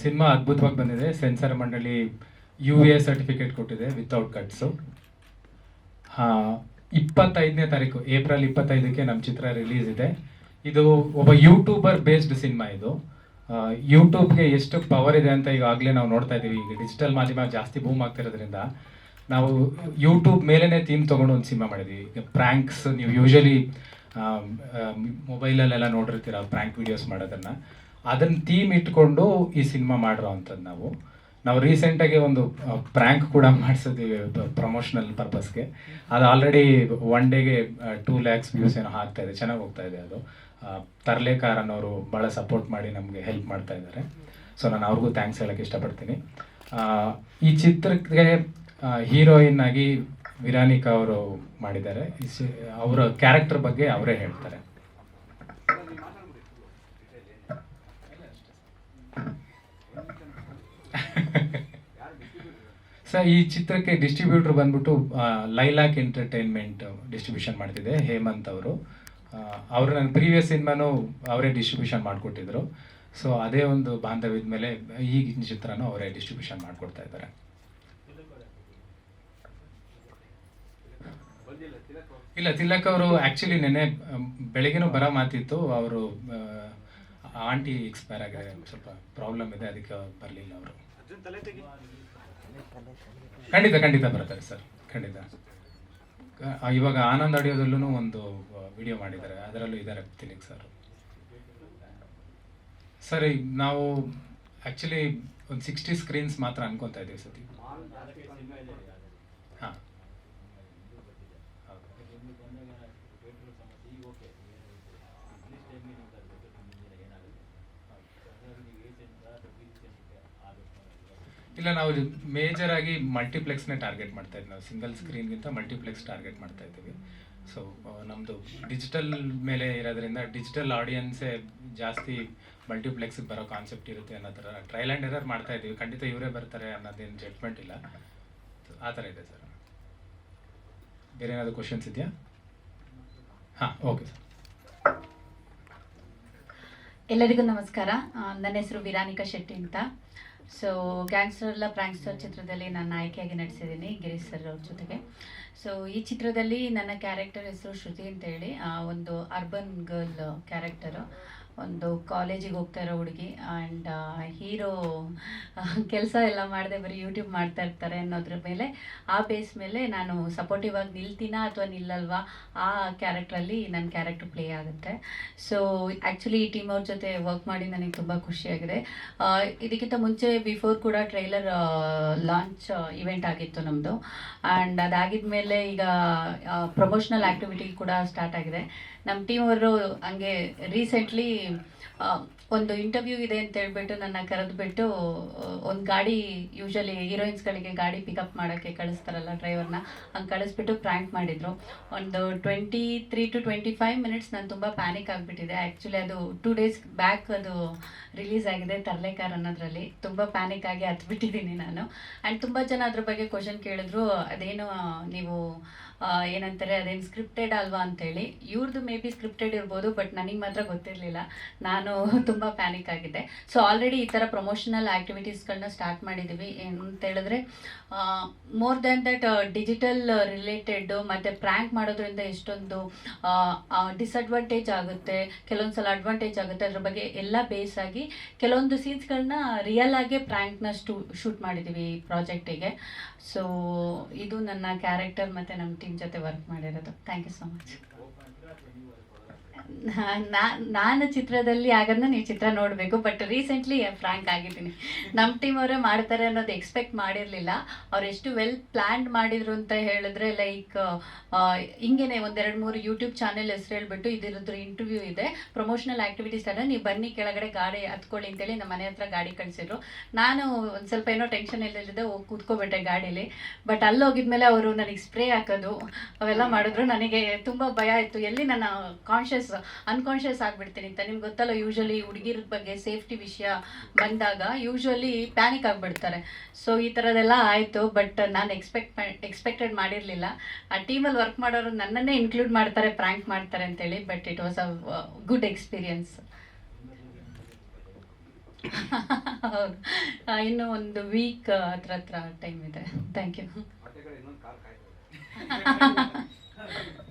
Cinema ಅದ್ಭುತವಾಗಿ ಬಂದಿದೆ. Censor ಮಂಡಳಿ ಯು ಎ ಸರ್ಟಿಫಿಕೇಟ್ ಕೊಟ್ಟಿದೆ ವಿತೌಟ್ ಕಟ್ಸು ಇಪ್ಪತ್ತೈದನೇ ತಾರೀಕು, ಏಪ್ರಿಲ್ ಇಪ್ಪತ್ತೈದಕ್ಕೆ ನಮ್ಮ ಚಿತ್ರ ರಿಲೀಸ್ ಇದೆ. ಇದು ಒಬ್ಬ ಯೂಟ್ಯೂಬರ್ ಬೇಸ್ಡ್ ಸಿನಿಮಾ ಇದು. ಯೂಟ್ಯೂಬ್ಗೆ ಎಷ್ಟು ಪವರ್ ಇದೆ ಅಂತ ಈಗಾಗಲೇ ನಾವು ನೋಡ್ತಾ ಇದ್ದೀವಿ. ಈಗ ಡಿಜಿಟಲ್ ಮಾಧ್ಯಮ ಜಾಸ್ತಿ ಬೂಮ್ ಆಗ್ತಿರೋದ್ರಿಂದ ನಾವು ಯೂಟ್ಯೂಬ್ ಮೇಲೇ ಥೀಮ್ ತೊಗೊಂಡು ಒಂದು ಸಿನಿಮಾ ಮಾಡಿದ್ವಿ ಈಗ ಪ್ರ್ಯಾಂಕ್ಸ್ ನೀವು ಯೂಶಲಿ ಮೊಬೈಲಲ್ಲೆಲ್ಲ ನೋಡಿರ್ತೀರ ಪ್ರ್ಯಾಂಕ್ ವಿಡಿಯೋಸ್ ಮಾಡೋದನ್ನು. ಅದನ್ನ ಥೀಮ್ ಇಟ್ಕೊಂಡು ಈ ಸಿನಿಮಾ ಮಾಡಿರೋ ಅಂಥದ್ದು ನಾವು. ನಾವು ರೀಸೆಂಟಾಗಿ ಒಂದು ಪ್ರ್ಯಾಂಕ್ ಕೂಡ ಮಾಡಿಸಿದ್ವಿ ಪ್ರಮೋಷನಲ್ ಪರ್ಪಸ್ಗೆ ಅದು ಆಲ್ರೆಡಿ ಒನ್ ಡೇಗೆ ಟೂ ಲ್ಯಾಕ್ಸ್ ವ್ಯೂಸ್ ಏನೋ ಆಗ್ತಾ ಇದೆ, ಚೆನ್ನಾಗಿ ಹೋಗ್ತಾ ಇದೆ ಅದು. ತರ್ಲೇಕಾರ್ ಅನ್ನೋರು ಭಾಳ ಸಪೋರ್ಟ್ ಮಾಡಿ ನಮಗೆ ಹೆಲ್ಪ್ ಮಾಡ್ತಾ ಇದ್ದಾರೆ. ಸೊ ನಾನು ಅವ್ರಿಗೂ ಥ್ಯಾಂಕ್ಸ್ ಹೇಳೋಕ್ಕೆ ಇಷ್ಟಪಡ್ತೀನಿ. ಈ ಚಿತ್ರಕ್ಕೆ ಹೀರೋಯಿನ್ ಆಗಿ ವಿರಾನಿಕಾ ಅವರು ಮಾಡಿದ್ದಾರೆ. ಅವರ ಕ್ಯಾರೆಕ್ಟರ್ ಬಗ್ಗೆ ಅವರೇ ಹೇಳ್ತಾರೆ. ಸರ್, ಈ ಚಿತ್ರಕ್ಕೆ ಡಿಸ್ಟ್ರಿಬ್ಯೂಟರ್ ಬಂದ್ಬಿಟ್ಟು ಲೈಲಾಕ್ ಎಂಟರ್ಟೈನ್ಮೆಂಟ್ ಡಿಸ್ಟ್ರಿಬ್ಯೂಷನ್ ಮಾಡ್ತಿದೆ, ಹೇಮಂತ್ ಅವರು. ಅವರು ನನ್ನ ಪ್ರೀವಿಯಸ್ ಸಿನಿಮಾನು ಅವರೇ ಡಿಸ್ಟ್ರಿಬ್ಯೂಷನ್ ಮಾಡಿಕೊಟ್ಟಿದ್ರು. ಸೊ ಅದೇ ಒಂದು ಬಾಂಧವ್ಯದ ಮೇಲೆ ಈಗಿನ ಚಿತ್ರನೂ ಅವರೇ ಡಿಸ್ಟ್ರಿಬ್ಯೂಷನ್ ಮಾಡಿಕೊಡ್ತಾ ಇದ್ದಾರೆ. ಇಲ್ಲ, ತಿಲಕ್ ಅವರು ಆ್ಯಕ್ಚುಲಿ ನೆನ್ನೆ ಬೆಳಗ್ಗೆನೂ ಬರೋ ಮಾತಿತ್ತು. ಅವರು ಆಂಟಿ ಎಕ್ಸ್ಪೈರ್ ಆಗಿದೆ, ಸ್ವಲ್ಪ ಪ್ರಾಬ್ಲಮ್ ಇದೆ, ಅದಕ್ಕೆ ಬರಲಿಲ್ಲ ಅವರು. ಖಂಡಿತ ಖಂಡಿತ ಬರ್ತಾರೆ ಸರ್, ಖಂಡಿತ. ಇವಾಗ ಆನಂದ್ ಆಡಿಯೋದಲ್ಲೂ ಒಂದು ವಿಡಿಯೋ ಮಾಡಿದ್ದಾರೆ. ಅದರಲ್ಲೂ ಇದ್ದಾರೆ ತಿಲಕ್ ಸರ್. ಸರ್ ನಾವು ಆ್ಯಕ್ಚುಲಿ ಒಂದು ಸಿಕ್ಸ್ಟಿ ಸ್ಕ್ರೀನ್ಸ್ ಮಾತ್ರ ಅನ್ಕೊತಾ ಇದ್ದೀವಿ ಸತಿ ಇಲ್ಲ, ನಾವು ಮೇಜರ್ ಆಗಿ ಮಲ್ಟಿಪ್ಲೆಕ್ಸ್ನೇ ಟಾರ್ಗೆಟ್ ಮಾಡ್ತಾ ಇದ್ದೀವಿ ನಾವು ಸಿಂಗಲ್ ಸ್ಕ್ರೀನ್ಗಿಂತ ಮಲ್ಟಿಪ್ಲೆಕ್ಸ್ ಟಾರ್ಗೆಟ್ ಮಾಡ್ತಾ ಇದ್ದೀವಿ. ಸೊ ನಮ್ಮದು ಡಿಜಿಟಲ್ ಮೇಲೆ ಇರೋದ್ರಿಂದ ಡಿಜಿಟಲ್ ಆಡಿಯನ್ಸೇ ಜಾಸ್ತಿ ಮಲ್ಟಿಪ್ಲೆಕ್ಸ್ಗೆ ಬರೋ ಕಾನ್ಸೆಪ್ಟ್ ಇರುತ್ತೆ ಅನ್ನೋ ಥರ ಟ್ರಯಲ್ ಆ್ಯಂಡ್ ಎರರ್ ಮಾಡ್ತಾ ಇದ್ದೀವಿ. ಖಂಡಿತ ಇವರೇ ಬರ್ತಾರೆ ಅನ್ನೋದೇನು ಜಡ್ಜ್ಮೆಂಟ್ ಇಲ್ಲ. ಆ ಥರ ಇದೆ ಸರ್. ಬೇರೆ ಏನಾದರೂ ಕ್ವಶನ್ಸ್ ಇದೆಯಾ? ಹಾಂ ಓಕೆ ಸರ್ ಎಲ್ಲರಿಗೂ ನಮಸ್ಕಾರ. ನನ್ನ ಹೆಸರು ವಿರಾನಿಕಾ ಶೆಟ್ಟಿ ಅಂತ. ಸೊ ಗ್ಯಾಂಗ್ಸ್ಟರ್ ಎಲ್ಲ ಪ್ರಾಂಕ್ಸ್ಟರ್ ಚಿತ್ರದಲ್ಲಿ ನಾನು ನಾಯಕಿಯಾಗಿ ನಟಿಸಿದ್ದೀನಿ ಗಿರೀಶ್ ಸರ್ ಅವ್ರ ಜೊತೆಗೆ. ಸೊ ಈ ಚಿತ್ರದಲ್ಲಿ ನನ್ನ ಕ್ಯಾರೆಕ್ಟರ್ ಹೆಸರು ಶ್ರುತಿ ಅಂತ ಹೇಳಿ ಒಂದು ಅರ್ಬನ್ ಗರ್ಲ್ ಕ್ಯಾರೆಕ್ಟರು ಒಂದು ಕಾಲೇಜಿಗೆ ಹೋಗ್ತಾ ಇರೋ ಹುಡುಗಿ. ಆ್ಯಂಡ್ ಹೀರೋ ಕೆಲಸ ಎಲ್ಲ ಮಾಡದೆ ಬರೀ ಯೂಟ್ಯೂಬ್ ಮಾಡ್ತಾ ಇರ್ತಾರೆ ಅನ್ನೋದ್ರ ಮೇಲೆ. ಆ ಬೇಸ್ ಮೇಲೆ ನಾನು ಸಪೋರ್ಟಿವ್ ಆಗಿ ನಿಲ್ತೀನಾ ಅಥವಾ ನಿಲ್ಲಲ್ವಾ? ಆ ಕ್ಯಾರೆಕ್ಟ್ರಲ್ಲಿ ನನ್ನ ಕ್ಯಾರೆಕ್ಟರ್ ಪ್ಲೇ ಆಗುತ್ತೆ. ಸೊ ಆ್ಯಕ್ಚುಲಿ ಈ ಟೀಮ್ ಅವ್ರ ಜೊತೆ ವರ್ಕ್ ಮಾಡಿ ನನಗೆ ತುಂಬ ಖುಷಿಯಾಗಿದೆ. ಇದಕ್ಕಿಂತ ಮುಂಚೆ ಬಿಫೋರ್ ಕೂಡ ಟ್ರೈಲರ್ ಲಾಂಚ್ ಇವೆಂಟ್ ಆಗಿತ್ತು ನಮ್ಮದು ಆ್ಯಂಡ್ ಅದಾಗಿದ ಮೇಲೆ ಈಗ ಪ್ರಮೋಷನಲ್ ಆ್ಯಕ್ಟಿವಿಟಿ ಕೂಡ ಸ್ಟಾರ್ಟ್ ಆಗಿದೆ. ನಮ್ಮ ಟೀಮ್ ಅವರು ಹಂಗೆ ರೀಸೆಂಟ್ಲಿ ಒಂದು ಇಂಟರ್ವ್ಯೂ ಇದೆ ಅಂತ ಹೇಳ್ಬಿಟ್ಟು ನನ್ನ ಕರೆದುಬಿಟ್ಟು ಒಂದು ಗಾಡಿ ಯೂಶಲಿ ಹೀರೋಯಿನ್ಸ್ಗಳಿಗೆ ಗಾಡಿ ಪಿಕಪ್ ಮಾಡೋಕ್ಕೆ ಕಳಿಸ್ತಾರಲ್ಲ ಡ್ರೈವರ್ನ ಹಂಗೆ ಕಳಿಸ್ಬಿಟ್ಟು ಪ್ರ್ಯಾಂಕ್ ಮಾಡಿದರು. ಒಂದು twenty three to twenty five minutes ನಾನು ತುಂಬ ಪ್ಯಾನಿಕ್ ಆಗಿಬಿಟ್ಟಿದೆ. ಆ್ಯಕ್ಚುಲಿ ಅದು ಟೂ ಡೇಸ್ ಬ್ಯಾಕ್ ಅದು ರಿಲೀಸ್ ಆಗಿದೆ ತರ್ಲೆಕಾರ್ ಅನ್ನೋದ್ರಲ್ಲಿ. ತುಂಬ ಪ್ಯಾನಿಕ್ ಆಗಿ ಹತ್ಬಿಟ್ಟಿದ್ದೀನಿ ನಾನು. ಆ್ಯಂಡ್ ತುಂಬ ಜನ ಅದ್ರ ಬಗ್ಗೆ ಕ್ವಶನ್ ಕೇಳಿದ್ರು. ಅದೇನು, ನೀವು ಏನಂತಾರೆ, ಅದೇನು ಸ್ಕ್ರಿಪ್ಟೆಡ್ ಅಲ್ವಾ ಅಂತೇಳಿ. ಇವ್ರದ್ದು ಮೇ ಬಿ ಸ್ಕ್ರಿಪ್ಟೆಡ್ ಇರ್ಬೋದು ಬಟ್ ನನಗೆ ಮಾತ್ರ ಗೊತ್ತಿರಲಿಲ್ಲ. ನಾನು ತುಂಬ ಪ್ಯಾನಿಕ್ ಆಗಿದ್ದೆ. ಸೊ ಆಲ್ರೆಡಿ ಈ ಥರ ಪ್ರಮೋಷನಲ್ ಆ್ಯಕ್ಟಿವಿಟೀಸ್ಗಳನ್ನ ಸ್ಟಾರ್ಟ್ ಮಾಡಿದ್ದೀವಿ ಹೇಳಿದ್ರೆ more than that digital related ಮತ್ತು ಪ್ರ್ಯಾಂಕ್ ಮಾಡೋದ್ರಿಂದ ಎಷ್ಟೊಂದು ಡಿಸ್ಅಡ್ವಾಂಟೇಜ್ ಆಗುತ್ತೆ. ಕೆಲವೊಂದು ಸಲ ಅಡ್ವಾಂಟೇಜ್ ಆಗುತ್ತೆ. ಅದ್ರ ಬಗ್ಗೆ ಎಲ್ಲ ಬೇಸ್ ಆಗಿ ಕೆಲವೊಂದು ಸೀನ್ಸ್ಗಳನ್ನ ರಿಯಲ್ ಆಗೇ ಪ್ರ್ಯಾಂಕ್ನ ಶೂಟ್ ಮಾಡಿದ್ದೀವಿ ಈ ಪ್ರಾಜೆಕ್ಟಿಗೆ ಸೊ ಇದು ನನ್ನ ಕ್ಯಾರೆಕ್ಟರ್ ಮತ್ತು ನಮ್ಮ ಟೀಮ್ ಜೊತೆ ವರ್ಕ್ ಮಾಡಿರೋದು. ಥ್ಯಾಂಕ್ ಯು ಸೊ ಮಚ್ ನಾನು ಚಿತ್ರದಲ್ಲಿ ಆಗೋದನ್ನ ನೀವು ಚಿತ್ರ ನೋಡಬೇಕು ಬಟ್ ರೀಸೆಂಟ್ಲಿ ಫ್ರಾಂಕ್ ಆಗಿದ್ದೀನಿ. ನಮ್ಮ ಟೀಮ್ ಅವರೇ ಮಾಡ್ತಾರೆ ಅನ್ನೋದು ಎಕ್ಸ್ಪೆಕ್ಟ್ ಮಾಡಿರಲಿಲ್ಲ. ಅವ್ರು ಎಷ್ಟು ವೆಲ್ ಪ್ಲ್ಯಾನ್ಡ್ ಮಾಡಿದ್ರು ಅಂತ ಹೇಳಿದ್ರೆ ಲೈಕ್ ಹಿಂಗೇನೆ ಒಂದೆರಡು ಮೂರು ಯೂಟ್ಯೂಬ್ ಚಾನೆಲ್ ಹೆಸರು ಹೇಳ್ಬಿಟ್ಟು ಇದ್ರದ್ದು ಇಂಟರ್ವ್ಯೂ ಇದೆ. ಪ್ರಮೋಷನಲ್ ಆ್ಯಕ್ಟಿವಿಟೀಸ್ ಥರ ನೀವು ಬನ್ನಿ ಕೆಳಗಡೆ ಗಾಡಿ ಹತ್ಕೊಳ್ಳಿ ಅಂತೇಳಿ ನಮ್ಮ ಮನೆ ಹತ್ರ ಗಾಡಿ ಕಳಿಸಿದ್ರು. ನಾನು ಒಂದು ಸ್ವಲ್ಪ ಏನೋ ಟೆನ್ಷನ್ ಇಲ್ಲದಿದ್ದೆ ಹೋಗಿ ಕೂತ್ಕೊಬಿಟ್ಟೆ ಗಾಡೀಲಿ. ಬಟ್ ಅಲ್ಲಿ ಹೋಗಿದ್ಮೇಲೆ ಅವರು ನನಗೆ ಸ್ಪ್ರೇ ಹಾಕೋದು ಅವೆಲ್ಲ ಮಾಡಿದ್ರು. ನನಗೆ ತುಂಬ ಭಯ ಆಯಿತು. ಎಲ್ಲಿ ನನ್ನ ಕಾನ್ಷಿಯಸ್ ಅನ್ಕಾನ್ಷಿಯಸ್ ಆಗ್ಬಿಡ್ತೀನಿ ಅಂತ. ನಿಮ್ಗೆ ಗೊತ್ತಲ್ಲ ಯೂಶಲಿ ಹುಡುಗಿರ ಬಗ್ಗೆ ಸೇಫ್ಟಿ ವಿಷಯ ಬಂದಾಗ ಯೂಶ್ವಲಿ ಪ್ಯಾನಿಕ್ ಆಗಿಬಿಡ್ತಾರೆ. ಸೊ ಈ ಥರದೆಲ್ಲ ಆಯಿತು ಬಟ್ ನಾನು ಎಕ್ಸ್ಪೆಕ್ಟ್ ಎಕ್ಸ್ಪೆಕ್ಟೆಡ್ ಮಾಡಿರಲಿಲ್ಲ. ಆ ಟೀಮಲ್ಲಿ ವರ್ಕ್ ಮಾಡೋರು ನನ್ನನ್ನೇ ಇನ್ಕ್ಲೂಡ್ ಮಾಡ್ತಾರೆ ಪ್ರ್ಯಾಂಕ್ ಮಾಡ್ತಾರೆ ಅಂತೇಳಿ but it was a good experience ಹೌದು. ಇನ್ನು ಒಂದು ವೀಕ್ ಹತ್ರ ಹತ್ರ ಟೈಮ್ ಇದೆ. ಥ್ಯಾಂಕ್ ಯು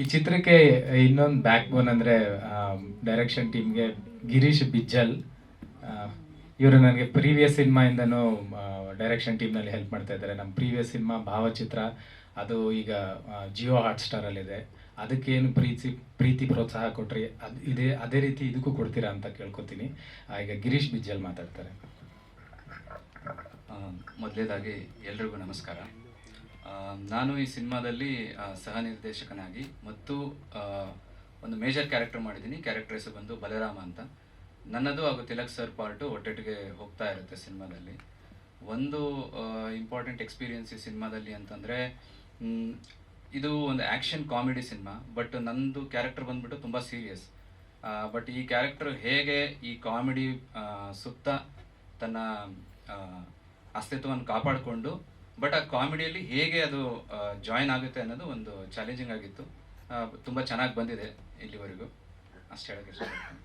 ಈ ಚಿತ್ರಕ್ಕೆ ಇನ್ನೊಂದು ಬ್ಯಾಕ್ ಬೋನ್ ಅಂದರೆ ಡೈರೆಕ್ಷನ್ ಟೀಮ್ಗೆ ಗಿರೀಶ್ ಬಿಜ್ಜಲ್. ಇವರು ನನಗೆ ಪ್ರೀವಿಯಸ್ ಸಿನಿಮಾಯಿಂದನೂ ಡೈರೆಕ್ಷನ್ ಟೀಮ್ನಲ್ಲಿ ಹೆಲ್ಪ್ ಮಾಡ್ತಾ ಇದ್ದಾರೆ. ನಮ್ಮ ಪ್ರೀವಿಯಸ್ ಸಿನಿಮಾ ಭಾವಚಿತ್ರ. ಅದು ಈಗ ಜಿಯೋ ಹಾಟ್ ಸ್ಟಾರಲ್ಲಿದೆ ಅದಕ್ಕೇನು ಪ್ರೀತಿ ಪ್ರೀತಿ ಪ್ರೋತ್ಸಾಹ ಕೊಟ್ರಿ, ಅದು ಇದೇ, ಅದೇ ರೀತಿ ಇದಕ್ಕೂ ಕೊಡ್ತೀರಾ ಅಂತ ಕೇಳ್ಕೊತೀನಿ. ಈಗ ಗಿರೀಶ್ ಬಿಜ್ಜಲ್ ಮಾತಾಡ್ತಾರೆ. ಮೊದಲೇದಾಗಿ ಎಲ್ರಿಗೂ ನಮಸ್ಕಾರ. ನಾನು ಈ ಸಿನಿಮಾದಲ್ಲಿ ಸಹ ನಿರ್ದೇಶಕನಾಗಿ ಮತ್ತು ಒಂದು ಮೇಜರ್ ಕ್ಯಾರೆಕ್ಟರ್ ಮಾಡಿದ್ದೀನಿ. ಕ್ಯಾರೆಕ್ಟರ್ ಹೆಸರು ಬಂದು ಬಲರಾಮ ಅಂತ. ನನ್ನದು ಹಾಗೂ ತಿಲಕ್ ಸರ್ ಪಾರ್ಟು ಒಟ್ಟೊಟ್ಟಿಗೆ ಹೋಗ್ತಾ ಇರುತ್ತೆ ಸಿನಿಮಾದಲ್ಲಿ. ಒಂದು ಇಂಪಾರ್ಟೆಂಟ್ ಎಕ್ಸ್ಪೀರಿಯನ್ಸ್ ಈ ಸಿನಿಮಾದಲ್ಲಿ ಅಂತಂದರೆ ಇದು ಒಂದು ಆ್ಯಕ್ಷನ್ ಕಾಮಿಡಿ ಸಿನಿಮಾ ಬಟ್ ನಂದು ಕ್ಯಾರೆಕ್ಟರ್ ಬಂದ್ಬಿಟ್ಟು ತುಂಬ ಸೀರಿಯಸ್ ಬಟ್ ಈ ಕ್ಯಾರೆಕ್ಟರ್ ಹೇಗೆ ಈ ಕಾಮಿಡಿ ಸುತ್ತ ತನ್ನ ಅಸ್ತಿತ್ವವನ್ನು ಕಾಪಾಡಿಕೊಂಡು ಬಟ್ ಆ ಕಾಮಿಡಿಯಲ್ಲಿ ಹೇಗೆ ಅದು ಜಾಯಿನ್ ಆಗುತ್ತೆ ಅನ್ನೋದು ಒಂದು ಚಾಲೆಂಜಿಂಗ್ ಆಗಿತ್ತು. ತುಂಬ ಚೆನ್ನಾಗಿ ಬಂದಿದೆ ಇಲ್ಲಿವರೆಗೂ. ಅಷ್ಟು ಹೇಳೋಕ್ಕೆ ಇಷ್ಟಪಡ್ತೀನಿ.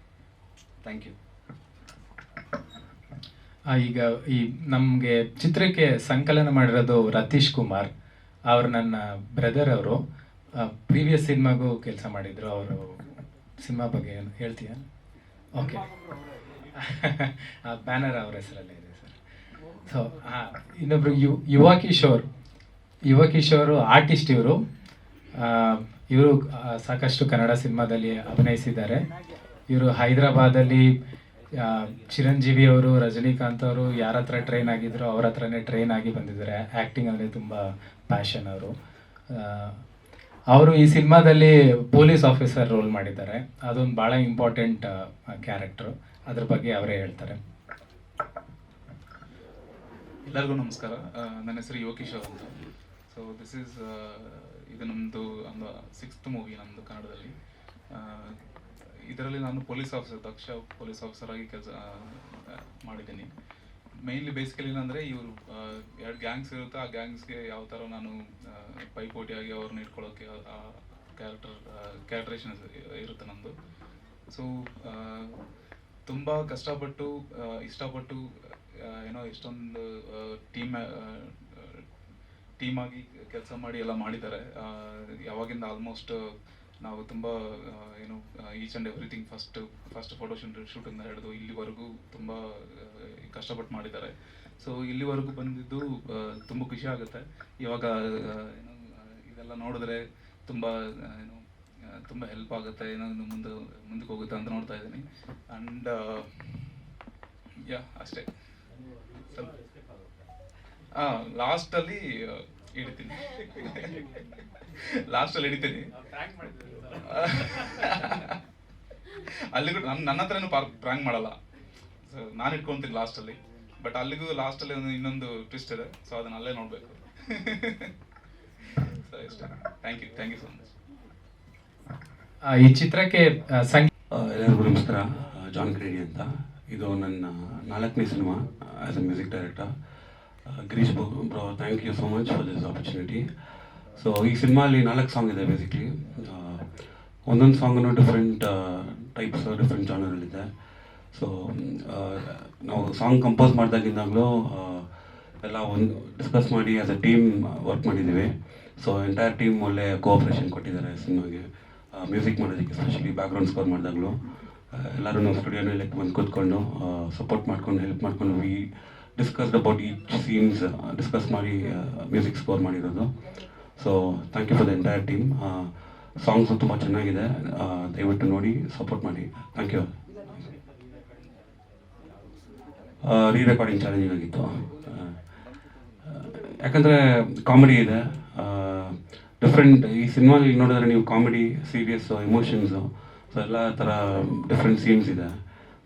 ಥ್ಯಾಂಕ್ ಯು ಈಗ ಈ ನಮಗೆ ಚಿತ್ರಕ್ಕೆ ಸಂಕಲನ ಮಾಡಿರೋದು ರತೀಶ್ ಕುಮಾರ್. ಅವರು ನನ್ನ ಬ್ರದರ್ ಅವರು. ಪ್ರೀವಿಯಸ್ ಸಿನಿಮಾಗೂ ಕೆಲಸ ಮಾಡಿದ್ರು. ಅವರು ಸಿನಿಮಾ ಬಗ್ಗೆ ಏನು ಹೇಳ್ತೀಯ? ಓಕೆ ಬ್ಯಾನರ್ ಅವ್ರ ಹೆಸರಲ್ಲೇ ಇದೆ. ಸೊ ಹಾಂ ಇನ್ನೊಬ್ರು ಯು, ಯುವ ಕಿಶೋರ್ ಯುವ ಕಿಶೋರ್ ಆರ್ಟಿಸ್ಟ್ ಇವರು. ಇವರು ಸಾಕಷ್ಟು ಕನ್ನಡ ಸಿನಿಮಾದಲ್ಲಿ ಅಭಿನಯಿಸಿದ್ದಾರೆ. ಇವರು ಹೈದರಾಬಾದಲ್ಲಿ ಚಿರಂಜೀವಿ ಅವರು, ರಜನಿಕಾಂತ್ ಅವರು ಯಾರ ಹತ್ರ ಟ್ರೈನ್ ಆಗಿದ್ರು ಅವ್ರ ಹತ್ರನೇ ಟ್ರೈನ್ ಆಗಿ ಬಂದಿದ್ದಾರೆ. ಆ್ಯಕ್ಟಿಂಗ್ ಅಂದರೆ ತುಂಬ ಪ್ಯಾಷನ್ ಅವರು. ಅವರು ಈ ಸಿನಿಮಾದಲ್ಲಿ ಪೊಲೀಸ್ ಆಫೀಸರ್ ರೋಲ್ ಮಾಡಿದ್ದಾರೆ. ಅದೊಂದು ಭಾಳ ಇಂಪಾರ್ಟೆಂಟ್ ಕ್ಯಾರೆಕ್ಟ್ರು ಅದ್ರ ಬಗ್ಗೆ ಅವರೇ ಹೇಳ್ತಾರೆ. ಎಲ್ಲರಿಗೂ ನಮಸ್ಕಾರ. ನನ್ನ ಹೆಸರು ಯೋಗೀಶ್ವರ್ ಅಂತ. ಸೊ ದಿಸ್ ಈಸ್ ಇದು ನಮ್ಮದು ಒಂದು ಸಿಕ್ಸ್ತ್ ಮೂವಿ ನಮ್ಮದು ಕನ್ನಡದಲ್ಲಿ. ಇದರಲ್ಲಿ ನಾನು ಪೊಲೀಸ್ ಆಫೀಸರ್ ದಕ್ಷ ಪೊಲೀಸ್ ಆಫೀಸರ್ ಆಗಿ ಕೆಲಸ ಮಾಡಿದ್ದೀನಿ. ಮೇನ್ಲಿ ಬೇಸಿಕಲಿ ಏನಂದರೆ ಇವರು ಎರಡು ಗ್ಯಾಂಗ್ಸ್ ಇರುತ್ತೆ. ಆ ಗ್ಯಾಂಗ್ಸ್ಗೆ ಯಾವ ಥರ ನಾನು ಪೈಪೋಟಿಯಾಗಿ ಅವ್ರನ್ನ ಇಟ್ಕೊಳ್ಳೋಕ್ಕೆ ಕ್ಯಾರೆಕ್ಟರ್ ಕ್ಯಾರೆಕ್ಟರೇಷನ್ ಇರುತ್ತೆ ನಮ್ಮದು ಸೊ ತುಂಬ ಕಷ್ಟಪಟ್ಟು ಇಷ್ಟಪಟ್ಟು ಏನೋ ಎಷ್ಟೊಂದು ಟೀಮ್ ಟೀಮ್ ಆಗಿ ಕೆಲಸ ಮಾಡಿ ಎಲ್ಲ ಮಾಡಿದ್ದಾರೆ. ಆ, ಯಾವಾಗಿಂದ ಆಲ್ಮೋಸ್ಟ್ ನಾವು ತುಂಬ ಏನು each and everything first first photo shoot ಶೂಟಿಂದ ಹಿಡಿದು ಇಲ್ಲಿವರೆಗೂ ತುಂಬ ಆ, ಕಷ್ಟಪಟ್ಟು ಮಾಡಿದ್ದಾರೆ. ಸೊ ಇಲ್ಲಿವರೆಗೂ ಬಂದಿದ್ದು ತುಂಬ ಖುಷಿ ಆಗುತ್ತೆ. ಇವಾಗ ಏನು ಇದೆಲ್ಲ ನೋಡಿದ್ರೆ ತುಂಬ ಏನು ತುಂಬ ಹೆಲ್ಪ್ ಆಗುತ್ತೆ ಏನೋ ಮುಂದೆ ಮುಂದಕ್ಕೆ ಹೋಗುತ್ತೆ ಅಂತ ನೋಡ್ತಾ ಇದ್ದೀನಿ. ಆ್ಯಂಡ್ ಯಾ ಅಷ್ಟೇ. ಹಾಂ ಲಾಸ್ಟಲ್ಲಿ ಹಿಡಿತೀನಿ. ಲಾಸ್ಟಲ್ಲಿ ಹಿಡಿತೀನಿ. ಅಲ್ಲಿಗೂ ನನ್ನ ನನ್ನ ಹತ್ರನೂ ಪ್ರ್ಯಾಂಕ್ ಮಾಡಲ್ಲ. ಸೊ ನಾನು ಇಟ್ಕೊಂತೀನಿ ಲಾಸ್ಟಲ್ಲಿ. ಬಟ್ ಅಲ್ಲಿಗೂ ಲಾಸ್ಟಲ್ಲಿ ಒಂದು ಇನ್ನೊಂದು ಟ್ವಿಸ್ಟ್ ಇದೆ. ಸೊ ಅದನ್ನ ಅಲ್ಲೇ ನೋಡಬೇಕು. ಸೊ ಇಷ್ಟ. Thank you thank you so much ಆ, ಈ ಚಿತ್ರಕ್ಕೆ ಸಂಗೀತ ಎಲ್ಲರಿಗೂ ನಮಸ್ಕಾರ. ಜಾನ್ ಕ್ರೇಡಿ ಅಂತ. ಇದು ನನ್ನ ನಾಲ್ಕನೇ cinema as a music director Girish bro thank you so much for this opportunity so ಈ ಸಿನಿಮಾಲಿ ನಾಲ್ಕು ಸಾಂಗ್ ಇದೆ ಬೇಸಿಕ್ಲಿ ಒಂದೊಂದು ಸಾಂಗನ್ನು ಡಿಫ್ರೆಂಟ್ ಟೈಪ್ಸ್ ಡಿಫ್ರೆಂಟ್ ಜಾನರಲ್ಲಿದೆ ಸೊ ನಾವು ಸಾಂಗ್ ಕಂಪೋಸ್ ಮಾಡಿದಾಗಿಂದಾಗಲೂ ಎಲ್ಲ ಒಂದು ಡಿಸ್ಕಸ್ ಮಾಡಿ ಆ್ಯಸ್ ಅ ಟೀಮ್ ವರ್ಕ್ ಮಾಡಿದ್ದೀವಿ. ಸೊ ಎಂಟೈರ್ ಟೀಮ್ ಒಳ್ಳೆ ಕೋಆಪ್ರೇಷನ್ ಕೊಟ್ಟಿದ್ದಾರೆ ಸಿನಿಮಾಗೆ. ಮ್ಯೂಸಿಕ್ ಮಾಡೋದಕ್ಕೆ ಸ್ಪೆಷಲಿ ಬ್ಯಾಕ್ಗ್ರೌಂಡ್ ಸ್ಕೋರ್ ಮಾಡಿದಾಗಲೂ. ಎಲ್ಲರೂ ನಾವು ಸ್ಟುಡಿಯೋನಲ್ಲಿ ಬಂದು ಕೂತ್ಕೊಂಡು ಸಪೋರ್ಟ್ ಮಾಡ್ಕೊಂಡು ಹೆಲ್ಪ್ ಮಾಡ್ಕೊಂಡು we discussed about each scenes discuss ಮಾಡಿ ಮ್ಯೂಸಿಕ್ ಸ್ಕೋರ್ ಮಾಡಿರೋದು. So thank you for the entire team songs ತುಂಬ ಚೆನ್ನಾಗಿದೆ. ದಯವಿಟ್ಟು ನೋಡಿ ಸಪೋರ್ಟ್ ಮಾಡಿ. Thank you re recording challenging ಆಗಿತ್ತು ಯಾಕಂದರೆ ಕಾಮಿಡಿ ಇದೆ. ಡಿಫ್ರೆಂಟ್ ಈ ಸಿನಿಮಾಲಿ ನೋಡಿದ್ರೆ ನೀವು ಕಾಮಿಡಿ ಸೀರಿಯಸ್ಸು ಎಮೋಷನ್ಸು ಸೊ ಎಲ್ಲ ಥರ ಡಿಫ್ರೆಂಟ್ ಸೀನ್ಸ್ ಇದೆ.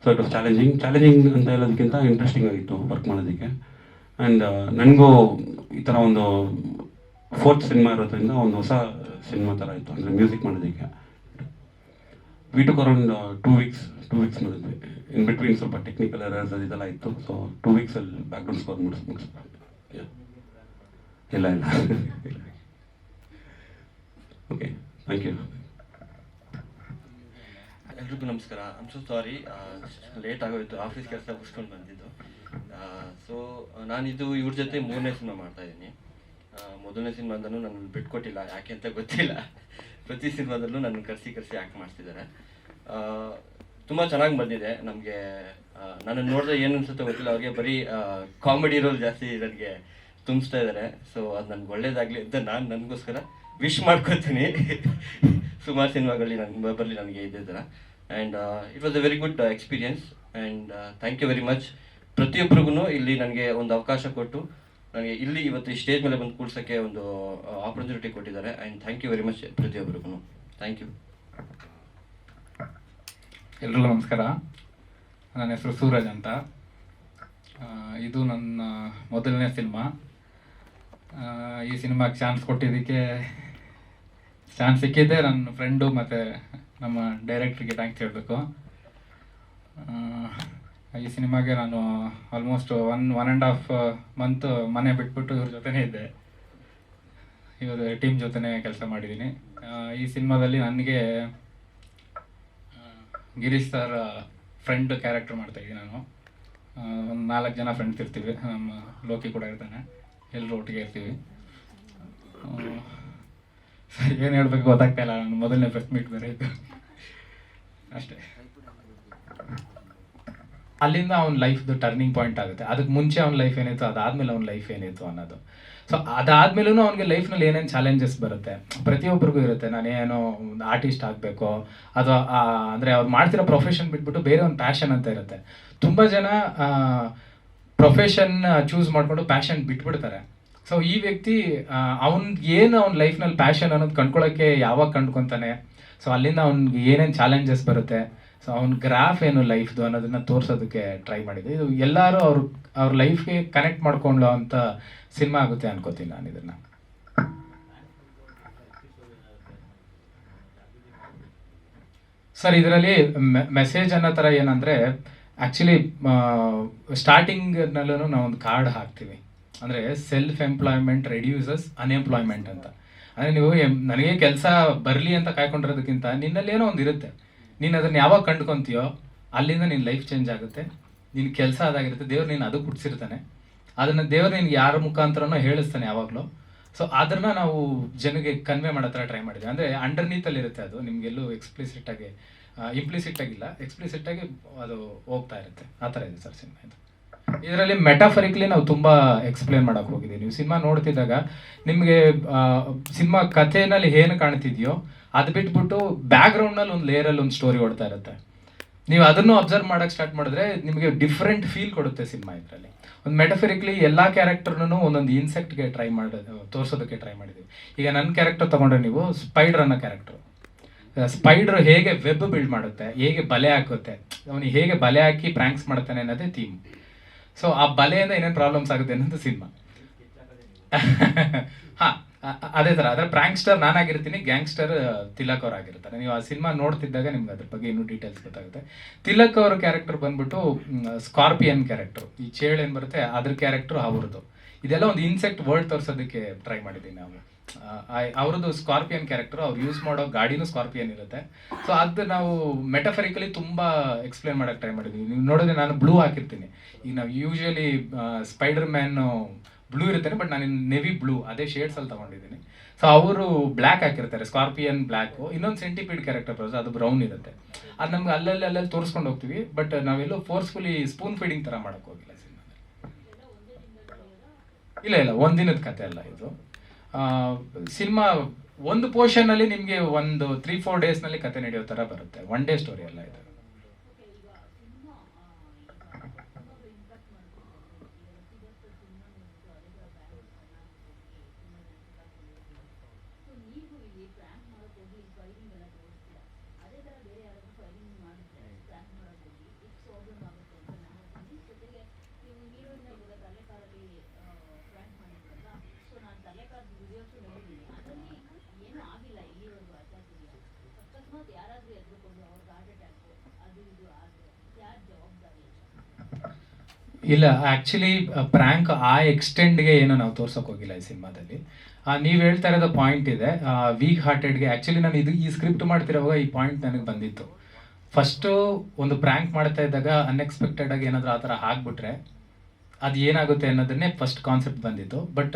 So it was challenging challenging ಅಂತ ಹೇಳೋದಕ್ಕಿಂತ ಇಂಟ್ರೆಸ್ಟಿಂಗ್ ಆಗಿತ್ತು ವರ್ಕ್ ಮಾಡೋದಕ್ಕೆ. ಆ್ಯಂಡ್ ನನಗೂ ಈ ಥರ ಒಂದು ಫೋರ್ತ್ ಸಿನಿಮಾ ಇರೋದ್ರಿಂದ ಒಂದು ಹೊಸ ಸಿನಿಮಾ ಥರ ಇತ್ತು. ಅಂದರೆ ಮ್ಯೂಸಿಕ್ ಮಾಡೋದಕ್ಕೆ. We took around two weeks two weeks ಮಾಡಿದ್ವಿ. ಇನ್ ಬಿಟ್ವೀನ್ ಸ್ವಲ್ಪ ಟೆಕ್ನಿಕಲ್ ಎರರ್ಸ್ ಇದೆಲ್ಲ ಇತ್ತು. ಸೊ ಟೂ ವೀಕ್ಸಲ್ಲಿ ಬ್ಯಾಕ್ಗ್ರೌಂಡ್ ಸ್ಕೋರ್ ಮುಗಿಸ್ ಇಲ್ಲ ಇಲ್ಲ. ಓಕೆ ಥ್ಯಾಂಕ್ ಯು ಎಲ್ರಿಗೂ ನಮಸ್ಕಾರ. ಐಮ್ ಸೊ ಸಾರಿ ಲೇಟ್ ಆಗೋಯ್ತು. ಆಫೀಸ್ ಕೆಲಸ ಮುಗಿಸ್ಕೊಂಡು ಬಂದಿದ್ದು. ಸೊ ನಾನಿದು ಇವ್ರ ಜೊತೆ ಮೂರನೇ ಸಿನಿಮಾ ಮಾಡ್ತಾ ಇದ್ದೀನಿ. ಮೊದಲನೇ ಸಿನಿಮಾದಲ್ಲೂ ನನ್ನ ಬಿಟ್ಕೊಟ್ಟಿಲ್ಲ. ಯಾಕೆ ಅಂತ ಗೊತ್ತಿಲ್ಲ. ಪ್ರತಿ ಸಿನಿಮಾದಲ್ಲೂ ನನ್ನ ಕರೆಸಿ ಕರೆಸಿ ಆ್ಯಕ್ಟ್ ಮಾಡ್ತಿದ್ದಾರೆ. ತುಂಬ ಚೆನ್ನಾಗಿ ಬಂದಿದೆ. ನಮಗೆ ನಾನು ನೋಡಿದ್ರೆ ಏನು ಅನ್ಸುತ್ತೆ ಗೊತ್ತಿಲ್ಲ. ಅವ್ರಿಗೆ ಬರೀ ಕಾಮಿಡಿ ರೋಲ್ ಜಾಸ್ತಿ ನನಗೆ ತುಂಬಿಸ್ತಾ ಇದ್ದಾರೆ ಸೊ ಅದು ನನ್ಗೆ ಒಳ್ಳೇದಾಗಲಿ ಅಂತ ನಾನು ನನಗೋಸ್ಕರ ವಿಶ್ ಮಾಡ್ಕೊತೀನಿ. ಸುಮಾರು ಸಿನಿಮಾಗಳಲ್ಲಿ ನನಗೆ ಬರಲಿ ನನಗೆ ಇದೇ ಥರ and it was a very good experience and thank you very much ಪ್ರತಿಯೊಬ್ಬರಿಗೂ ಇಲ್ಲಿ ನನಗೆ ಒಂದು ಅವಕಾಶ ಕೊಟ್ಟು, ನನಗೆ ಇಲ್ಲಿ ಇವತ್ತು ಈ ಸ್ಟೇಜ್ ಮೇಲೆ ಬಂದು ಕೂಡ್ಸೋಕ್ಕೆ ಒಂದು ಆಪರ್ಚುನಿಟಿ ಕೊಟ್ಟಿದ್ದಾರೆ. And thank you very much ಪ್ರತಿಯೊಬ್ಬರಿಗೂ ಥ್ಯಾಂಕ್ ಯು ಎಲ್ರಿಗೂ ನಮಸ್ಕಾರ. ನನ್ನ ಹೆಸರು ಸೂರಜ್ ಅಂತ. ಇದು ನನ್ನ ಮೊದಲನೇ ಸಿನಿಮಾ. ಈ ಸಿನಿಮಾಗೆ ಚಾನ್ಸ್ ಕೊಟ್ಟಿದ್ದಕ್ಕೆ ಚಾನ್ಸ್ ಸಿಕ್ಕಿದ್ದೆ ನನ್ನ ಫ್ರೆಂಡು ಮತ್ತು ನಮ್ಮ ಡೈರೆಕ್ಟ್ರಿಗೆ ಥ್ಯಾಂಕ್ಸ್ ಹೇಳಬೇಕು. ಈ ಸಿನಿಮಾಗೆ ನಾನು almost one one and half month ಮನೆ ಬಿಟ್ಬಿಟ್ಟು ಇವ್ರ ಜೊತೆನೇ ಇದ್ದೆ. ಇವ್ರ ಟೀಮ್ ಜೊತೆನೇ ಕೆಲಸ ಮಾಡಿದ್ದೀನಿ ಈ ಸಿನಿಮಾದಲ್ಲಿ ನನಗೆ ಗಿರೀಶ್ ಸರ್ ಫ್ರೆಂಡ್ ಕ್ಯಾರೆಕ್ಟರ್ ಮಾಡ್ತಾ ಇದ್ದೀನಿ ನಾನು. ಒಂದು ನಾಲ್ಕು ಜನ ಫ್ರೆಂಡ್ಸ್ ಇರ್ತೀವಿ. ನಮ್ಮ ಲೋಕಿ ಕೂಡ ಇರ್ತಾನೆ. ಎಲ್ಲರೂ ಒಟ್ಟಿಗೆ ಇರ್ತೀವಿ. ಸರ್, ಏನು ಹೇಳ್ಬೇಕು ಗೊತ್ತಾಗ್ತಾ ಇಲ್ಲ. ನಾನು ಮೊದಲನೇ ಫಸ್ಟ್ ಮೀಟ್ ಬೇರೆ ಇತ್ತು. ಅಷ್ಟೇ. ಅಲ್ಲಿಂದ ಅವ್ನ ಲೈಫ್ದು ಟರ್ನಿಂಗ್ ಪಾಯಿಂಟ್ ಆಗುತ್ತೆ. ಅದಕ್ಕೆ ಮುಂಚೆ ಅವ್ನ ಲೈಫ್ ಏನಿತ್ತು, ಅದಾದ್ಮೇಲೆ ಅವ್ನ ಲೈಫ್ ಏನಿತ್ತು ಅನ್ನೋದು. ಸೊ ಅದಾದ್ಮೇಲೂ ಅವ್ನಿಗೆ ಲೈಫ್ನಲ್ಲಿ ಏನೇನು ಚಾಲೆಂಜಸ್ ಬರುತ್ತೆ? ಪ್ರತಿಯೊಬ್ಬರಿಗೂ ಇರುತ್ತೆ. ನಾನೇನೋ ಒಂದು ಆರ್ಟಿಸ್ಟ್ ಆಗಬೇಕು, ಅಥವಾ ಅಂದರೆ ಅವ್ರು ಮಾಡ್ತಿರೋ ಪ್ರೊಫೆಷನ್ ಬಿಟ್ಬಿಟ್ಟು ಬೇರೆ ಒಂದು ಪ್ಯಾಷನ್ ಅಂತ ಇರುತ್ತೆ. ತುಂಬ ಜನ ಪ್ರೊಫೆಷನ್ ಚೂಸ್ ಮಾಡಿಕೊಂಡು ಪ್ಯಾಷನ್ ಬಿಟ್ಬಿಡ್ತಾರೆ. ಸೊ ಈ ವ್ಯಕ್ತಿ ಅವ್ನಿಗೆ ಏನು ಅವ್ನ ಲೈಫ್ನಲ್ಲಿ ಪ್ಯಾಷನ್ ಅನ್ನೋದು ಕಂಡ್ಕೊಳ್ಳೋಕ್ಕೆ ಯಾವಾಗ ಕಂಡ್ಕೊತಾನೆ? ಸೊ ಅಲ್ಲಿಂದ ಅವ್ನಿಗೆ ಏನೇನು ಚಾಲೆಂಜಸ್ ಬರುತ್ತೆ? ಸೊ ಅವ್ನ ಗ್ರಾಫ್ ಏನು ಲೈಫ್ದು ಅನ್ನೋದನ್ನ ತೋರಿಸೋದಕ್ಕೆ ಟ್ರೈ ಮಾಡಿದ್ದೆ. ಇದು ಎಲ್ಲರೂ ಅವ್ರ ಅವ್ರ ಲೈಫ್ಗೆ ಕನೆಕ್ಟ್ ಮಾಡ್ಕೊಳ್ಳೋ ಅಂತ ಸಿನಿಮಾ ಆಗುತ್ತೆ ಅನ್ಕೋತೀನಿ ನಾನು ಇದನ್ನ ಸರ್ ಇದರಲ್ಲಿ ಮೆಸೇಜ್ ಅನ್ನೋ ಥರ ಏನಂದರೆ ಆ್ಯಕ್ಚುಲಿ ಸ್ಟಾರ್ಟಿಂಗ್ನಲ್ಲೂ ನಾವೊಂದು ಕಾರ್ಡ್ ಹಾಕ್ತೀವಿ. ಅಂದರೆ ಸೆಲ್ಫ್ ಎಂಪ್ಲಾಯ್ಮೆಂಟ್ ರೆಡ್ಯೂಸಸ್ ಅನ್ಎಂಪ್ಲಾಯ್ಮೆಂಟ್ ಅಂತ. ಅಂದರೆ ನೀವು ನನಗೆ ಕೆಲಸ ಬರಲಿ ಅಂತ ಕಾಯ್ಕೊಂಡಿರೋದಕ್ಕಿಂತ ನಿನ್ನಲ್ಲಿ ಏನೋ ಒಂದು ಇರುತ್ತೆ. ನೀನು ಅದನ್ನು ಯಾವಾಗ ಕಂಡ್ಕೊಂತೀಯೋ ಅಲ್ಲಿಂದ ನಿನ್ನ ಲೈಫ್ ಚೇಂಜ್ ಆಗುತ್ತೆ. ನಿನ್ನ ಕೆಲಸ ಅದಾಗಿರುತ್ತೆ. ದೇವ್ರು ನೀನು ಅದು ಕುಡ್ಸಿರ್ತಾನೆ ಅದನ್ನು ದೇವ್ರು ನಿನ್ಗೆ ಯಾರ ಮುಖಾಂತರನೋ ಹೇಳಿಸ್ತಾನೆ ಯಾವಾಗಲೂ. ಸೊ ಅದನ್ನ ನಾವು ಜನಗೆ ಕನ್ವೆ ಮಾಡೋ ಥರ ಟ್ರೈ ಮಾಡಿದ್ವಿ. ಅಂದರೆ ಅಂಡರ್ನೀತಲ್ಲಿ ಇರುತ್ತೆ ಅದು. ನಿಮಗೆಲ್ಲೂ ಎಕ್ಸ್ಪ್ಲಿಸಿಟ್ ಆಗಿ ಇಂಪ್ಲಿಸಿಟ್ ಆಗಿಲ್ಲ. ಎಕ್ಸ್ಪ್ಲಿಸಿಟ್ ಆಗಿ ಅದು ಹೋಗ್ತಾ ಇರುತ್ತೆ. ಆ ಥರ ಇದೆ ಸರ್ ಸಿನಿಮಾ ಇದು. ಇದರಲ್ಲಿ ಮೆಟಾಫರಿಕ್ಲಿ ನಾವು ತುಂಬ ಎಕ್ಸ್ಪ್ಲೇನ್ ಮಾಡೋಕೆ ಹೋಗಿದ್ದೀವಿ. ನೀವು ಸಿನಿಮಾ ನೋಡ್ತಿದ್ದಾಗ ನಿಮಗೆ ಸಿನಿಮಾ ಕಥೆನಲ್ಲಿ ಏನು ಕಾಣ್ತಿದೆಯೋ ಅದು ಬಿಟ್ಬಿಟ್ಟು ಬ್ಯಾಕ್ಗ್ರೌಂಡ್ನಲ್ಲಿ ಒಂದು ಲೇಯರಲ್ಲಿ ಒಂದು ಸ್ಟೋರಿ ಓಡ್ತಾ ಇರುತ್ತೆ. ನೀವು ಅದನ್ನು ಅಬ್ಸರ್ವ್ ಮಾಡಕ್ಕೆ ಸ್ಟಾರ್ಟ್ ಮಾಡಿದ್ರೆ ನಿಮಗೆ ಡಿಫ್ರೆಂಟ್ ಫೀಲ್ ಕೊಡುತ್ತೆ ಸಿನಿಮಾ ಇದರಲ್ಲಿ. ಒಂದು ಮೆಟಫರಿಕ್ಲಿ ಎಲ್ಲ ಕ್ಯಾರೆಕ್ಟರ್ನೂ ಒಂದೊಂದು ಇನ್ಸೆಕ್ಟ್ಗೆ ಟ್ರೈ ಮಾಡೋದು ತೋರಿಸೋದಕ್ಕೆ ಟ್ರೈ ಮಾಡಿದ್ದೀವಿ ಈಗ ನನ್ನ ಕ್ಯಾರೆಕ್ಟರ್ ತಗೊಂಡ್ರೆ ನೀವು ಸ್ಪೈಡರ್ ಅನ್ನೋ ಕ್ಯಾರೆಕ್ಟರ್ ಸ್ಪೈಡರ್ ಹೇಗೆ ವೆಬ್ ಬಿಲ್ಡ್ ಮಾಡುತ್ತೆ, ಹೇಗೆ ಬಲೆ ಹಾಕುತ್ತೆ, ಅವನಿಗೆ ಹೇಗೆ ಬಲೆ ಹಾಕಿ ಪ್ರ್ಯಾಂಕ್ಸ್ ಮಾಡ್ತಾನೆ ಅನ್ನೋದೇ ಥೀಮ್ ಸೊ ಆ ಬಲೆಯಿಂದ ಏನೇನು ಪ್ರಾಬ್ಲಮ್ಸ್ ಆಗುತ್ತೆ ಅನ್ನೋದು ಸಿನಿಮಾ ಹಾ ಅದೇ ಥರ ಅದ್ರ ಪ್ರಾಂಕ್ಸ್ಟರ್ ನಾನಾಗಿರ್ತೀನಿ ಗ್ಯಾಂಗ್ಸ್ಟರ್ ತಿಲಕ್ ಅವ್ರು ಆಗಿರ್ತಾರೆ ನೀವು ಆ ಸಿನಿಮಾ ನೋಡ್ತಿದ್ದಾಗ ನಿಮ್ಗೆ ಅದ್ರ ಬಗ್ಗೆ ಇನ್ನೂ ಡೀಟೇಲ್ಸ್ ಗೊತ್ತಾಗುತ್ತೆ. ತಿಲಕ್ ಅವ್ರ ಕ್ಯಾರೆಕ್ಟರ್ ಬಂದ್ಬಿಟ್ಟು ಸ್ಕಾರ್ಪಿಯನ್ ಕ್ಯಾರೆಕ್ಟರ್ ಈ ಚೇಳು ಏನು ಬರುತ್ತೆ, ಅದ್ರ ಕ್ಯಾರೆಕ್ಟರ್ ಅವ್ರದ್ದು. ಇದೆಲ್ಲ ಒಂದು ಇನ್ಸೆಕ್ಟ್ ವರ್ಲ್ಡ್ ತೋರಿಸೋದಕ್ಕೆ ಟ್ರೈ ಮಾಡಿದ್ದೀನಿ ನಾವು. ಅವ್ರದ್ದು ಸ್ಕಾರ್ಪಿಯನ್ ಕ್ಯಾರೆಕ್ಟರ್ ಅವ್ರು ಯೂಸ್ ಮಾಡೋ ಗಾಡಿನೂ ಸ್ಕಾರ್ಪಿಯನ್ ಇರುತ್ತೆ. ಸೊ ಅದು ನಾವು ಮೆಟಫರಿಕಲಿ ತುಂಬ ಎಕ್ಸ್ಪ್ಲೈನ್ ಮಾಡೋಕ್ಕೆ ಟ್ರೈ ಮಾಡಿದ್ವಿ. ನೀವು ನೋಡಿದ್ರೆ ನಾನು ಬ್ಲೂ ಹಾಕಿರ್ತೀನಿ. ಈಗ ನಾವು ಯೂಶಲಿ ಸ್ಪೈಡರ್ ಮ್ಯಾನ್ ಬ್ಲೂ ಇರುತ್ತೆ ಬಟ್ ನಾನು ನೆವಿ ಬ್ಲೂ ಅದೇ ಶೇಡ್ಸ್ ಅಲ್ಲಿ ತಗೊಂಡಿದ್ದೀನಿ. ಸೊ ಅವರು ಬ್ಲ್ಯಾಕ್ ಹಾಕಿರ್ತಾರೆ ಸ್ಕಾರ್ಪಿಯನ್ ಬ್ಲ್ಯಾಕು ಇನ್ನೊಂದು ಸೆಂಟಿಪೀಡ್ ಕ್ಯಾರೆಕ್ಟರ್ ಬರೋದು ಅದು ಬ್ರೌನ್ ಇರುತ್ತೆ. ಅದು ನಮ್ಗೆ ಅಲ್ಲಲ್ಲಿ ಅಲ್ಲಲ್ಲಿ ತೋರಿಸ್ಕೊಂಡು ಹೋಗ್ತೀವಿ ಬಟ್ ನಾವೆಲ್ಲೋ ಫೋರ್ಸ್ಫುಲಿ ಸ್ಪೂನ್ ಫೀಡಿಂಗ್ ಥರ ಮಾಡೋಕ್ಕೋಗಿಲ್ಲ ಸಿನಿಮಾದಲ್ಲಿ. ಇಲ್ಲ ಇಲ್ಲ, ಒಂದಿನದ ಕತೆ ಅಲ್ಲ ಇದು. ಸಿನಿಮಾ ಒಂದು ಪೋರ್ಷನ್ ಅಲ್ಲಿ ನಿಮಗೆ ಒಂದು ತ್ರೀ ಫೋರ್ ಡೇಸ್ನಲ್ಲಿ ಕತೆ ನಡೆಯೋ ಥರ ಬರುತ್ತೆ. ಒನ್ ಡೇ ಸ್ಟೋರಿ ಅಲ್ಲ ಇದು. ಇಲ್ಲ ಆ್ಯಕ್ಚುಲಿ ಪ್ರ್ಯಾಂಕ್ ಆ ಎಕ್ಸ್ಟೆಂಡ್ಗೆ ಏನು ನಾವು ತೋರ್ಸೋಕೆ ಹೋಗಿಲ್ಲ ಈ ಸಿನಿಮಾದಲ್ಲಿ. ನೀವು ಹೇಳ್ತಾ ಇರೋದು ಪಾಯಿಂಟ್ ಇದೆ. ವೀಕ್ ಹಾರ್ಟೆಡ್ಗೆ ಆ್ಯಕ್ಚುಲಿ ನಾನು ಇದು ಈ ಸ್ಕ್ರಿಪ್ಟ್ ಮಾಡ್ತಿರೋವಾಗ ಈ ಪಾಯಿಂಟ್ ನನಗೆ ಬಂದಿತ್ತು. ಫಸ್ಟು ಒಂದು ಪ್ರ್ಯಾಂಕ್ ಮಾಡ್ತಾ ಇದ್ದಾಗ ಅನ್ಎಕ್ಸ್ಪೆಕ್ಟೆಡ್ ಆಗಿ ಏನಾದರೂ ಆ ಥರ ಹಾಕ್ಬಿಟ್ರೆ ಅದು ಏನಾಗುತ್ತೆ ಅನ್ನೋದನ್ನೇ ಫಸ್ಟ್ ಕಾನ್ಸೆಪ್ಟ್ ಬಂದಿತ್ತು. ಬಟ್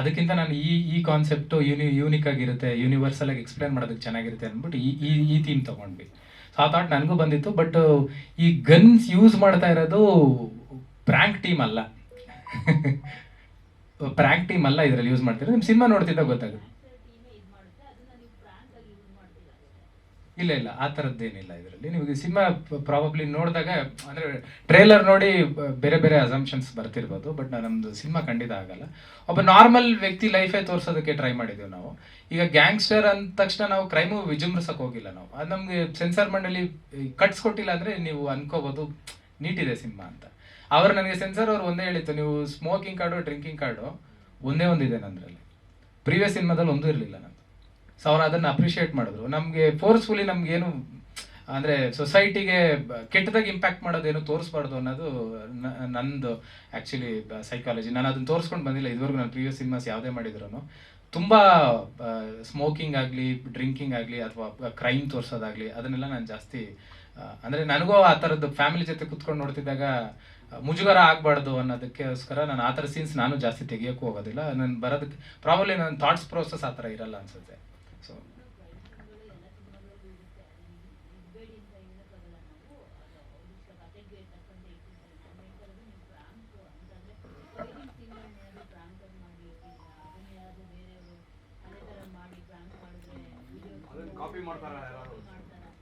ಅದಕ್ಕಿಂತ ನಾನು ಈ ಈ ಕಾನ್ಸೆಪ್ಟು ಯೂನಿ ಯೂನಿಕ್ ಆಗಿರುತ್ತೆ ಯೂನಿವರ್ಸಲ್ ಆಗಿ ಎಕ್ಸ್ಪ್ಲೇನ್ ಮಾಡೋದಕ್ಕೆ ಚೆನ್ನಾಗಿರುತ್ತೆ ಅಂದ್ಬಿಟ್ಟು ಈ ಈ ಈ ಥೀಮ್ ತೊಗೊಂಡ್ವಿ. ಸೊ ಆ ಥಾಟ್ ನನಗೂ ಬಂದಿತ್ತು. ಬಟ್ ಈ ಗನ್ಸ್ ಯೂಸ್ ಮಾಡ್ತಾ ಇರೋದು ಪ್ರ್ಯಾಂಕ್ ಟೀಮ್ ಅಲ್ಲ. ಪ್ರ್ಯಾಂಕ್ ಟೀಮ್ ಅಲ್ಲ ಇದರಲ್ಲಿ ಯೂಸ್ ಮಾಡ್ತಿರೋದು. ನಿಮ್ಮ ಸಿನಿಮಾ ನೋಡ್ತಿದ್ದಾಗ ಗೊತ್ತಾಗುತ್ತೆ ಇಲ್ಲ ಇಲ್ಲ, ಆ ಥರದ್ದೇನಿಲ್ಲ ಇದರಲ್ಲಿ. ನಿಮಗೆ ಸಿನಿಮಾ ಪ್ರಾಬಬ್ಲಿ ನೋಡಿದಾಗ, ಅಂದರೆ ಟ್ರೇಲರ್ ನೋಡಿ ಬೇರೆ ಬೇರೆ ಅಸಂಪ್ಷನ್ಸ್ ಬರ್ತಿರ್ಬೋದು ಬಟ್ ನಮ್ಮದು ಸಿನಿಮಾ ಖಂಡಿತ ಆಗಲ್ಲ. ಒಬ್ಬ ನಾರ್ಮಲ್ ವ್ಯಕ್ತಿ ಲೈಫೇ ತೋರಿಸೋದಕ್ಕೆ ಟ್ರೈ ಮಾಡಿದ್ದೀವಿ ನಾವು. ಈಗ ಗ್ಯಾಂಗ್ಸ್ಟರ್ ಅಂದ ತಕ್ಷಣ ನಾವು ಕ್ರೈಮು ವಿಜೃಂಭಿಸಕ್ಕೆ ಹೋಗಿಲ್ಲ ನಾವು. ಅದು ನಮಗೆ ಸೆನ್ಸಾರ್ ಮಂಡಳಿ ಕಟ್ಸ್ಕೊಟ್ಟಿಲ್ಲ ಅಂದರೆ ನೀವು ಅನ್ಕೋಬೋದು ನೀಟಿದೆ ಸಿನಿಮಾ ಅಂತ. ಅವರು ನನಗೆ ಸೆನ್ಸರ್ ಅವ್ರು ಒಂದೇ ಹೇಳಿತ್ತು ನೀವು ಸ್ಮೋಕಿಂಗ್ ಕಾರ್ಡು ಡ್ರಿಂಕಿಂಗ್ ಕಾರ್ಡು ಒಂದೇ ಒಂದಿದೆ ನಂದ್ರಲ್ಲಿ ಪ್ರೀವಿಯಸ್ ಸಿನಿಮಾದಲ್ಲಿ ಒಂದೂ ಇರಲಿಲ್ಲ ನಂದು. ಸೊ ಅವ್ರು ಅದನ್ನು ಅಪ್ರಿಷಿಯೇಟ್ ಮಾಡಿದ್ರು. ನಮಗೆ ಫೋರ್ಸ್ಫುಲಿ ನಮಗೇನು, ಅಂದರೆ ಸೊಸೈಟಿಗೆ ಕೆಟ್ಟದಾಗಿ ಇಂಪ್ಯಾಕ್ಟ್ ಮಾಡೋದೇನು ತೋರಿಸ್ಬಾರ್ದು ಅನ್ನೋದು ನಂದು ಆ್ಯಕ್ಚುಲಿ ಸೈಕಾಲಜಿ ನಾನು ಅದನ್ನು ತೋರಿಸ್ಕೊಂಡು ಬಂದಿಲ್ಲ. ಇದುವರೆಗೂ ನಾನು ಪ್ರೀವಿಯಸ್ ಸಿನಿಮಾಸ್ ಯಾವುದೇ ಮಾಡಿದ್ರು ತುಂಬ ಸ್ಮೋಕಿಂಗ್ ಆಗಲಿ ಡ್ರಿಂಕಿಂಗ್ ಆಗಲಿ, ಅಥವಾ ಕ್ರೈಮ್ ತೋರಿಸೋದಾಗಲಿ, ಅದನ್ನೆಲ್ಲ ನಾನು ಜಾಸ್ತಿ ಅಂದರೆ ನನಗೂ ಆ ಥರದ್ದು ಫ್ಯಾಮಿಲಿ ಜೊತೆ ಕುತ್ಕೊಂಡು ನೋಡ್ತಿದ್ದಾಗ ಮುಜುಗರ ಆಗಬಾರ್ದು ಅನ್ನೋದಕ್ಕೋಸ್ಕರ ನಾನು ಆ ಥರ ಸೀನ್ಸ್ ನಾನು ಜಾಸ್ತಿ ತೆಗಿಯೋಕ್ಕೂ ಹೋಗೋದಿಲ್ಲ. ನಾನು ಬರೋದಕ್ಕೆ ಪ್ರಾಬ್ಲಿ ನನ್ನ ಥಾಟ್ಸ್ ಪ್ರೋಸೆಸ್ ಆ ಥರ ಇರಲ್ಲ ಅನ್ಸುತ್ತೆ. ಸೊ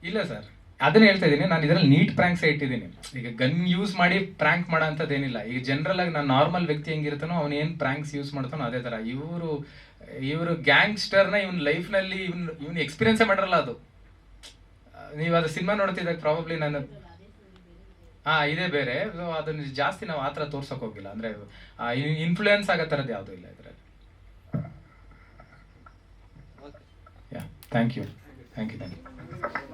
ಇಲ್ಲ ಸರ್. ಅದನ್ನ ಹೇಳ್ತಾ ಇದ್ದೀನಿ ನಾನು ಇದರಲ್ಲಿ ನೀಟ್ ಪ್ರಾಂಕ್ಸ್ ಇಟ್ಟಿದ್ದೀನಿ. ಈಗ ಗನ್ ಯೂಸ್ ಮಾಡಿ ಪ್ರಾಂಕ್ ಮಾಡೋ ಅಂಥದ್ದೇನಿಲ್ಲ ಈಗ ಜನರಲ್ ಆಗಿ ನಾನು ನಾರ್ಮಲ್ ವ್ಯಕ್ತಿ ಹೆಂಗಿರ್ತಾನೋ ಅವನು ಏನು ಪ್ರಾಂಕ್ಸ್ ಯೂಸ್ ಮಾಡ್ತಾನೋ ಅದೇ ಥರ ಇವರು ಇವರು ಗ್ಯಾಂಗ್ಸ್ಟರ್ನ ಇವನ್ ಲೈಫ್ನಲ್ಲಿ ಇವನ್ ಇವ್ನ ಎಕ್ಸ್ಪೀರಿಯನ್ಸೇ ಮಾಡಿರಲ್ಲ ಅದು. ನೀವು ಅದು ಸಿನಿಮಾ ನೋಡ್ತಿದ್ದಾಗ ಪ್ರಾಬಬ್ಲಿ ನಾನು ಹಾಂ ಇದೇ ಬೇರೆ. ಸೊ ಅದನ್ನ ಜಾಸ್ತಿ ನಾವು ಆ ಥರ ತೋರ್ಸಕ್ ಹೋಗಿಲ್ಲ. ಅಂದ್ರೆ ಇನ್ಫ್ಲೂಯೆನ್ಸ್ ಆಗೋ ಥರದ್ದು ಯಾವುದೂ ಇಲ್ಲ ಇದರಲ್ಲಿ. Yeah thank you thank you thank you